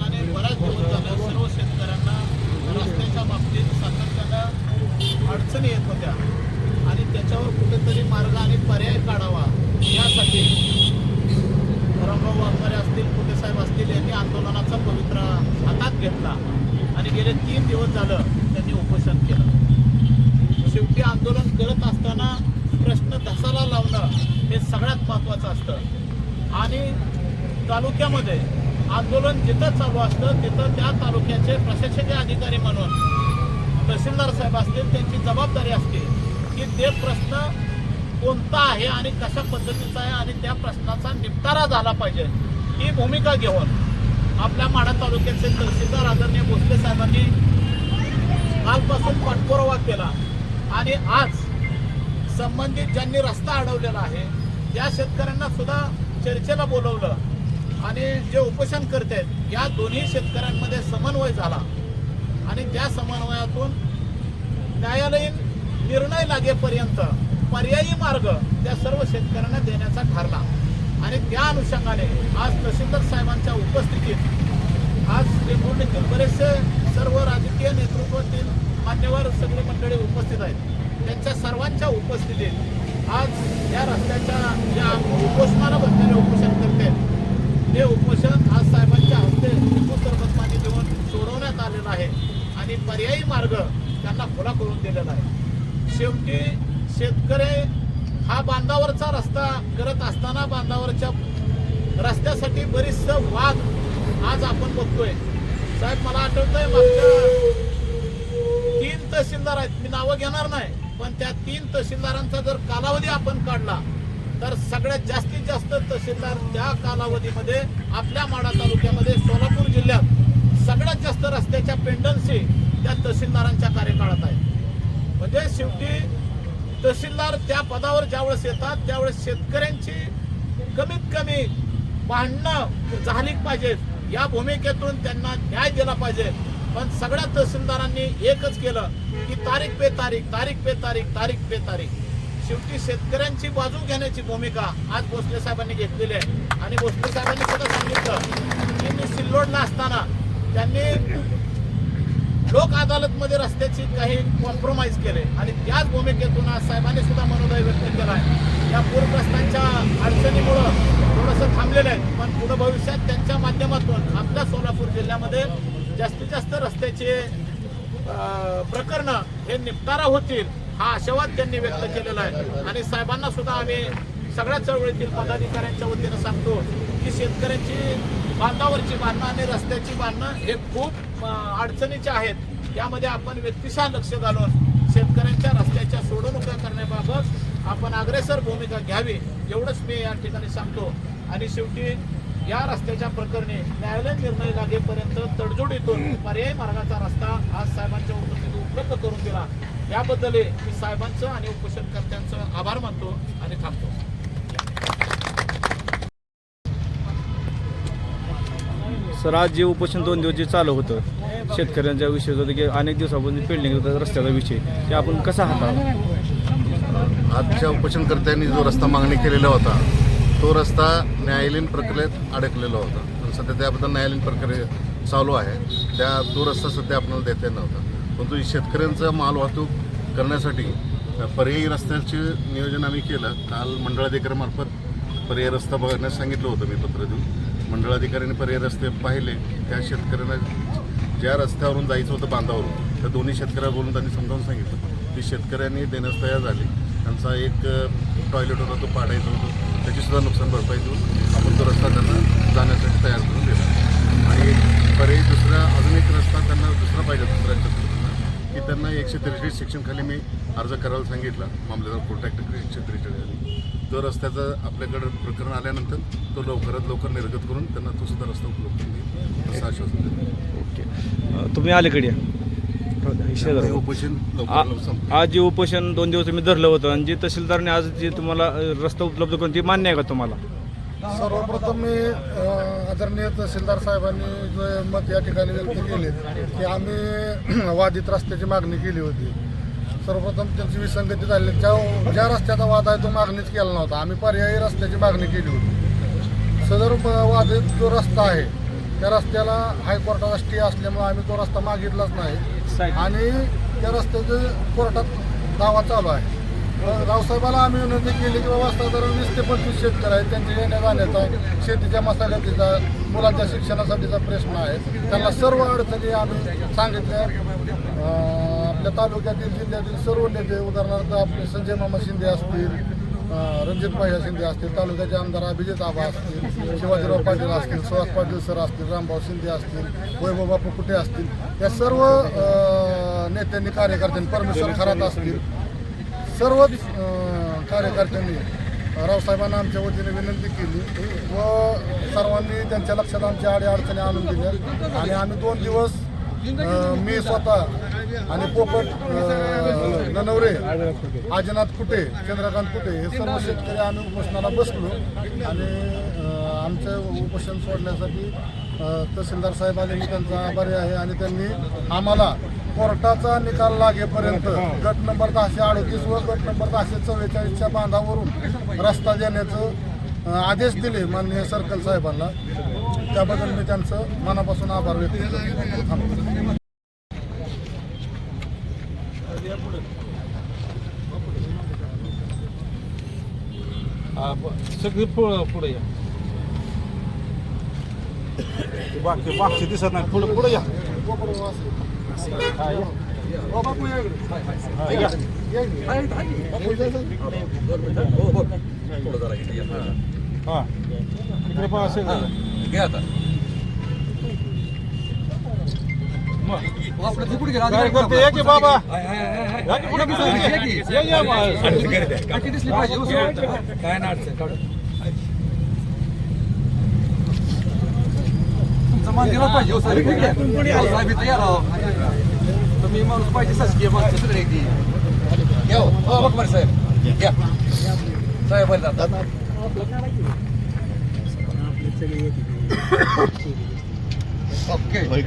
शासनाने बऱ्याच दिवस झालं सर्व शेतकऱ्यांना रस्त्याच्या बाबतीत सातत्यानं अडचणी येत होत्या. आणि त्याच्यावर कुठेतरी मार्ग आणि पर्याय काढावा यासाठी रामभाऊ वाघमारे असतील कुठेसाहेब असतील यांनी आंदोलनाचा पवित्रा हातात घेतला. आणि गेले तीन दिवस झालं त्यांनी उपोषण केलं. शेवटी आंदोलन करत असताना प्रश्न धसाला लावणं हे सगळ्यात महत्त्वाचं असतं. आणि तालुक्यामध्ये आंदोलन जिथं चालू असतं तिथं त्या तालुक्याचे प्रशासकीय अधिकारी म्हणून तहसीलदार साहेब असतील त्यांची जबाबदारी असते की ते प्रश्न कोणता आहे आणि कशा पद्धतीचा आहे आणि त्या प्रश्नाचा निपटारा झाला पाहिजे. ही भूमिका घेऊन आपल्या माढा तालुक्याचे तहसीलदार आदरणीय भोसले साहेबांनी कालपासून पाठपुरावा केला आणि आज संबंधित ज्यांनी रस्ता अडवलेला आहे त्या शेतकऱ्यांना सुद्धा चर्चेला बोलवलं. आणि जे उपोषण करतात या दोन्ही शेतकऱ्यांमध्ये समन्वय झाला. आणि त्या समन्वयातून न्यायालयीन निर्णय लागेपर्यंत पर्यायी मार्ग त्या सर्व शेतकऱ्यांना देण्याचा ठरला. आणि त्या अनुषंगाने आज तहसीलदार साहेबांच्या उपस्थितीत आज श्रीगोंडीतील बरेचसे सर्व राजकीय नेतृत्वातील मान्यवर सगळी मंडळी उपस्थित आहेत. त्यांच्या सर्वांच्या उपस्थितीत आज या रस्त्याच्या ज्या उपोषणाला बसलेले उपोषण करते हे उपोषण आज साहेबांच्या हस्ते लिंबू सरबत पाणी देऊन सोडवण्यात आलेलं आहे. आणि पर्यायी मार्ग त्यांना खुला करून दिलेला आहे. शेवटी शेतकरी हा बांधावरचा रस्ता करत असताना बांधावरच्या रस्त्यासाठी बरीच वाद आज आपण बघतोय. साहेब मला आठवतंय मागच्या तीन तहसीलदार आहेत. मी नावं घेणार नाही पण त्या तीन तहसीलदारांचा जर कालावधी आपण काढला तर सगळ्यात जास्तीत जास्त तहसीलदार त्या कालावधीमध्ये आपल्या माडा तालुक्यामध्ये सोलापूर जिल्ह्यात सगळ्यात जास्त रस्त्याच्या पेंडन्सी त्या तहसीलदारांच्या कार्यकाळात आहेत. म्हणजे शेवटी तहसीलदार त्या पदावर ज्यावेळेस येतात त्यावेळेस शेतकऱ्यांची कमीत कमी भांडणं झाली पाहिजेत. या भूमिकेतून त्यांना न्याय दिला पाहिजे. पण सगळ्या तहसीलदारांनी एकच केलं की तारीख पे तारीख तारीख पे तारीख तारीख पे तारीख. शेवटी शेतकऱ्यांची बाजू घेण्याची भूमिका आज भोसले साहेबांनी घेतलेली आहे. आणि भोसले साहेबांनी सुद्धा सांगितलं की मी सिल्लोडला असताना त्यांनी लोक अदालतमध्ये रस्त्याची काही कॉम्प्रोमाइज केले. आणि त्याच भूमिकेतून आज साहेबांनी सुद्धा मनोदय व्यक्त केला आहे. या पूरग्रस्तांच्या अडचणीमुळं थोडंसं थांबलेलं आहे. पण पुढे भविष्यात त्यांच्या माध्यमातून आपल्या सोलापूर जिल्ह्यामध्ये जास्तीत जास्त रस्त्याचे प्रकरण हे निपटारा होतील. हा आशावाद त्यांनी व्यक्त केलेला आहे. आणि साहेबांना सुद्धा आम्ही सगळ्या चळवळीतील पदाधिकाऱ्यांच्या वतीनं सांगतो की शेतकऱ्यांची बांधावरची बांधणं आणि रस्त्याची बांधणं हे खूप अडचणीचे आहेत. यामध्ये आपण व्यक्तिशः लक्ष घालून शेतकऱ्यांच्या रस्त्याच्या सोडवणुका करण्याबाबत आपण अग्रेसर भूमिका घ्यावी एवढंच मी या ठिकाणी सांगतो. आणि शेवटी या रस्त्याच्या प्रकरणी न्यायालय निर्णय लागेपर्यंत तडजोडीतून पर्यायी मार्गाचा रस्ता आज साहेबांच्या उपस्थितीत उपलब्ध करून दिला. याबद्दल मी साहेबांचं आणि उपोषणकर्त्यांचं आभार मानतो आणि थांबतो. सर आज जे उपोषण दोन दिवस जे चालू होतं शेतकऱ्यांच्या विषय होतं की अनेक दिवसापासून पेंडिंग होतं रस्त्याचा विषय. ते आपण कसा हाताळा आजच्या उपोषणकर्त्यांनी जो रस्ता मागणी केलेला होता तो रस्ता न्यायालयीन प्रक्रियेत अडकलेला होता. पण सध्या त्याबद्दल न्यायालयीन प्रक्रिया चालू आहे. त्या तो रस्ता सध्या आपल्याला देता येत नव्हता. परंतु शेतकऱ्यांचा माल वाहतूक करण्यासाठी पर्यायी रस्त्याचे नियोजन आम्ही केलं. काल मंडळाधिकाऱ्यामार्फत पर्यायी रस्ता बघण्यास सांगितलं होतं मी पत्र देऊन. मंडळाधिकाऱ्यांनी पर्यायी रस्ते पाहिले. त्या शेतकऱ्यांना ज्या रस्त्यावरून जायचं होतं बांधावरून त्या दोन्ही शेतकऱ्या बोलून त्यांनी समजावून सांगितलं. की शेतकऱ्यांनी देण्यास तयार झाले. त्यांचा एक टॉयलेट होता तो पाडायचा होतो. त्याचीसुद्धा नुकसान भरपाई देऊन आपण तो रस्ता त्यांना जाण्यासाठी तयार करून दिला. आणि पर्यायी दुसरा अजून एक रस्ता त्यांना दुसरा पाहिजे दुसऱ्या की त्यांना एकशे त्रेचाळीस सेक्शन खाली मी अर्ज करायला सांगितला. मामलेदार प्रोटेक्टर एकशे त्रेचाळीस तो रस्त्याचं आपल्याकडे प्रकरण आल्यानंतर तो लवकरात लवकर निर्गत करून त्यांना तो सुद्धा रस्ता उपलब्ध करून देईल असं आश्वासन ओके. तुम्ही आलीकडे हे. उपोषण. आज जे उपोषण दोन दिवस तुम्ही धरलं होतं आणि जे तहसीलदारने आज जे तुम्हाला रस्ता उपलब्ध करून ती मान्य आहे का तुम्हाला? सर्वप्रथम मी आदरणीय तहसीलदार साहेबांनी जे मत या ठिकाणी व्यक्त केले की आम्ही वादित रस्त्याची मागणी केली होती. सर्वप्रथम त्यांची विसंगती झाली. ज्या ज्या रस्त्याचा वाद आहे तो मागणीच केला नव्हता. आम्ही पर्यायी रस्त्याची मागणी केली होती. सदर वादित जो रस्ता आहे त्या रस्त्याला हायकोर्टाचा स्टे असल्यामुळे आम्ही तो रस्ता मागितलाच नाही. आणि त्या रस्त्याचं कोर्टात दावा चालू आहे. रावसाहेबाला आम्ही विनंती केली की बाबा साधारण वीस ते पंचवीस शेतकरी आहेत त्यांच्या येण्या जाण्याचा शेतीच्या मशागतीचा मुलांच्या शिक्षणासाठीचा प्रश्न आहे. त्यांना सर्व अडचणी आम्ही सांगितल्या. आपल्या तालुक्यातील जिल्ह्यातील सर्व नेते उदाहरणार्थ आपले संजय मामा शिंदे असतील रणजित भाई शिंदे असतील तालुक्याचे आमदार अभिजित आबा असतील शिवाजीराव पाटील असतील सुहास पाटील सर असतील रामभाऊ शिंदे असतील वैभव बापू कुठे असतील या सर्व नेत्यांनी कार्यकर्त्यांनी परमेश्वर खरात असतील. सर्वच अं, कार्यकर्त्यांनी रावसाहेबांना आमच्या वतीने विनंती केली व सर्वांनी त्यांच्या लक्षात आमच्या आडी अडचणी आणून दिल्या. आणि आम्ही दोन दिवस अं, मी स्वतः आणि पोपट अं, ननवरे आजनाथ कुटे चंद्रकांत कुटे हे सर्व शेतकरी आम्ही उपोषणाला बसलो आणि अं, आमचं उपोषण सोडण्यासाठी तहसीलदार साहेब मी त्यांचा आभारी आहे आणि त्यांनी आम्हाला कोर्टाचा निकाल लागेपर्यंत गट नंबर दहाशे अडतीस व गट नंबर दहाशे चव्वेचाळीसच्या बांधावरून रस्ता देण्याचं आदेश दिले माननीय सर्कल साहेबांना. त्याबद्दल मी त्यांचं मनापासून आभार व्यक्त करतो. सगळी पुढे या. ते बाकी दिसत नाही. पुढे पुढे या. हा, या. हा, या. हा इकडे पहा सगळं मग. काय करते या की बाबा या की पुढे किती? या, या, बा. तुम्ही माणूस पाहिजे शासकीय माणसं सगळे ती घ्या हो. हो, बघ बरं साहेब. घ्या साहेब बरं जातात ओके.